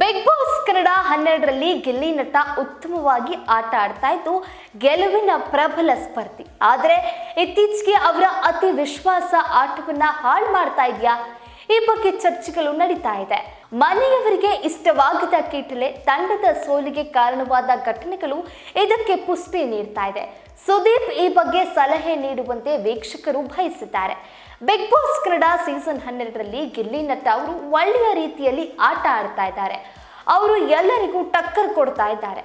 Big boss Kannada ಹನ್ನೆರಡರಲ್ಲಿ ಗಿಲ್ಲಿ ನಟ ಉತ್ತಮವಾಗಿ ಆಟ ಆಡ್ತಾ ಇದ್ದು ಗೆಲುವಿನ ಪ್ರಬಲ ಸ್ಪರ್ಧಿ. ಆದರೆ ಇತ್ತೀಚೆಗೆ ಅವರ ಅತಿ ವಿಶ್ವಾಸ ಆಟವನ್ನ ಹಾಳು ಮಾಡ್ತಾ ಇದೆಯಾ? ಈ ಬಗ್ಗೆ ಚರ್ಚೆಗಳು ನಡೀತಾ ಇದೆ. ಮನೆಯವರಿಗೆ ಇಷ್ಟವಾಗದ ಕೀಟಲೆ ತಂಡದ ಸೋಲಿಗೆ ಕಾರಣವಾದ ಘಟನೆಗಳು ಇದಕ್ಕೆ ಪುಷ್ಟಿ ನೀಡ್ತಾ ಇದೆ. ಸುದೀಪ್ ಈ ಬಗ್ಗೆ ಸಲಹೆ ನೀಡುವಂತೆ ವೀಕ್ಷಕರು ಬಯಸಿದ್ದಾರೆ. ಬಿಗ್ ಬಾಸ್ ಕನ್ನಡ ಸೀಸನ್ ಹನ್ನೆರಡರಲ್ಲಿ ಗಿಲ್ಲಿ ನಟ ಅವರು ಒಳ್ಳೆಯ ರೀತಿಯಲ್ಲಿ ಆಟ ಆಡ್ತಾ ಇದ್ದಾರೆ. ಅವರು ಎಲ್ಲರಿಗೂ ಟಕ್ಕರ್ ಕೊಡ್ತಾ ಇದ್ದಾರೆ.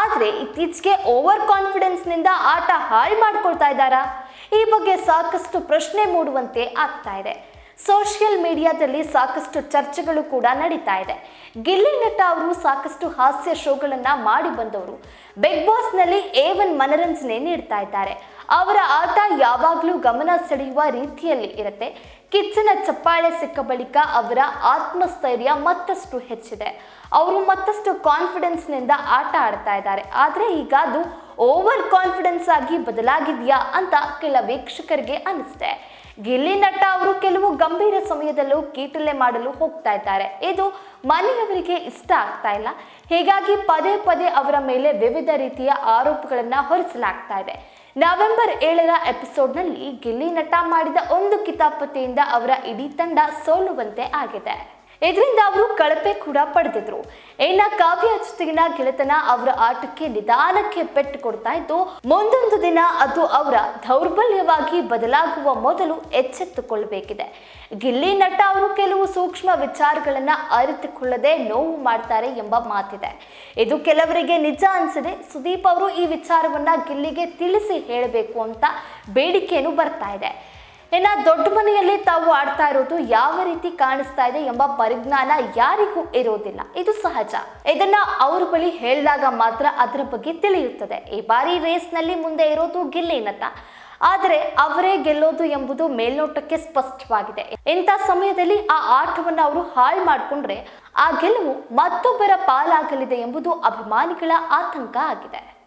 ಆದರೆ ಇತ್ತೀಚೆಗೆ ಓವರ್ ಕಾನ್ಫಿಡೆನ್ಸ್ನಿಂದ ಆಟ ಹಾಳು ಮಾಡ್ಕೊಳ್ತಾ ಇದ್ದಾರಾ? ಈ ಬಗ್ಗೆ ಸಾಕಷ್ಟು ಪ್ರಶ್ನೆ ಮೂಡುವಂತೆ ಆಗ್ತಾ ಇದೆ. ಸೋಷಿಯಲ್ ಮೀಡಿಯಾದಲ್ಲಿ ಸಾಕಷ್ಟು ಚರ್ಚೆಗಳು ಕೂಡ ನಡೀತಾ ಇದೆ. ಗಿಲ್ಲಿ ನಟ ಅವರು ಸಾಕಷ್ಟು ಹಾಸ್ಯ ಶೋಗಳನ್ನ ಮಾಡಿ ಬಂದವರು. ಬಿಗ್ ಬಾಸ್ನಲ್ಲಿ ಒನ್ ಮನರಂಜನೆ ನೀಡ್ತಾ ಇದ್ದಾರೆ. ಅವರ ಆಟ ಯಾವಾಗಲೂ ಗಮನ ಸೆಳೆಯುವ ರೀತಿಯಲ್ಲಿ ಇರುತ್ತೆ. ಕಿಚ್ಚನ ಚಪ್ಪಾಳೆ ಸಿಕ್ಕ ಬಳಿಕ ಅವರ ಆತ್ಮಸ್ಥೈರ್ಯ ಮತ್ತಷ್ಟು ಹೆಚ್ಚಿದೆ. ಅವರು ಮತ್ತಷ್ಟು ಕಾನ್ಫಿಡೆನ್ಸ್ನಿಂದ ಆಟ ಆಡ್ತಾ ಇದ್ದಾರೆ. ಆದರೆ ಈಗ ಅದು ಓವರ್ ಕಾನ್ಫಿಡೆನ್ಸ್ ಆಗಿ ಬದಲಾಗಿದೆಯಾ ಅಂತ ಕೆಲ ವೀಕ್ಷಕರಿಗೆ ಅನಿಸ್ತೆ. ಗಿಲ್ಲಿ ನಟ ಅವರು ಕೆಲವು ಗಂಭೀರ ಸಮಯದಲ್ಲೂ ಕೀಟಲೆ ಮಾಡಲು ಹೋಗ್ತಾ ಇದ್ದಾರೆ. ಇದು ಮನೆಯವರಿಗೆ ಇಷ್ಟ ಆಗ್ತಾ ಇಲ್ಲ. ಹೀಗಾಗಿ ಪದೇ ಪದೇ ಅವರ ಮೇಲೆ ವಿವಿಧ ರೀತಿಯ ಆರೋಪಗಳನ್ನು ಹೊರಿಸಲಾಗ್ತಾ ಇದೆ. ನವೆಂಬರ್ ಏಳರ ಎಪಿಸೋಡ್ನಲ್ಲಿ ಗಿಲ್ಲಿ ನಟ ಮಾಡಿದ ಒಂದು ಕಿತಾಪತಿಯಿಂದ ಅವರ ಇಡೀ ತಂಡ ಸೋಲುವಂತೆ ಆಗಿದೆ. ಇದರಿಂದ ಅವರು ಕಳಪೆ ಕೂಡ ಪಡೆದಿದ್ರು. ಇನ್ನ ಕಾವ್ಯ ಜೊತೆಗಿನ ಗೆಳೆತನ ಅವರ ಆಟಕ್ಕೆ ನಿಧಾನಕ್ಕೆ ಪೆಟ್ಟು ಕೊಡ್ತಾ ಇದ್ದು, ಮುಂದೊಂದು ದಿನ ಅದು ಅವರ ದೌರ್ಬಲ್ಯವಾಗಿ ಬದಲಾಗುವ ಮೊದಲು ಎಚ್ಚೆತ್ತುಕೊಳ್ಳಬೇಕಿದೆ ಗಿಲ್ಲಿ ನಟ ಅವರು ಕೆಲವು ಸೂಕ್ಷ್ಮ ವಿಚಾರಗಳನ್ನ ಅರಿತುಕೊಳ್ಳದೆ ನೋವು ಮಾಡ್ತಾರೆ ಎಂಬ ಮಾತಿದೆ. ಇದು ಕೆಲವರಿಗೆ ನಿಜ ಅನ್ಸಿದೆ ಸುದೀಪ್ ಅವರು ಈ ವಿಚಾರವನ್ನ ಗಿಲ್ಲಿಗೆ ತಿಳಿಸಿ ಹೇಳಬೇಕು ಅಂತ ಬೇಡಿಕೆಯನ್ನು ಬರ್ತಾ ಇದೆ. ಇನ್ನ ದೊಡ್ಡ ಮನೆಯಲ್ಲಿ ತಾವು ಆಡ್ತಾ ಇರೋದು ಯಾವ ರೀತಿ ಕಾಣಿಸ್ತಾ ಇದೆ ಎಂಬ ಪರಿಜ್ಞಾನ ಯಾರಿಗೂ ಇರೋದಿಲ್ಲ. ಇದು ಸಹಜ. ಇದನ್ನ ಅವ್ರ ಬಳಿ ಹೇಳಿದಾಗ ಮಾತ್ರ ಅದರ ಬಗ್ಗೆ ತಿಳಿಯುತ್ತದೆ. ಈ ಬಾರಿ ರೇಸ್ನಲ್ಲಿ ಮುಂದೆ ಇರೋದು ಗಿಲ್ಲಿ ಆದರೆ ಅವರೇ ಗೆಲ್ಲೋದು ಎಂಬುದು ಮೇಲ್ನೋಟಕ್ಕೆ ಸ್ಪಷ್ಟವಾಗಿದೆ. ಇಂಥ ಸಮಯದಲ್ಲಿ ಆ ಆಟವನ್ನು ಅವರು ಹಾಳು ಮಾಡಿಕೊಂಡ್ರೆ ಆ ಗೆಲುವು ಮತ್ತೊಬ್ಬರ ಪಾಲಾಗಲಿದೆ ಎಂಬುದು ಅಭಿಮಾನಿಗಳ ಆತಂಕ ಆಗಿದೆ.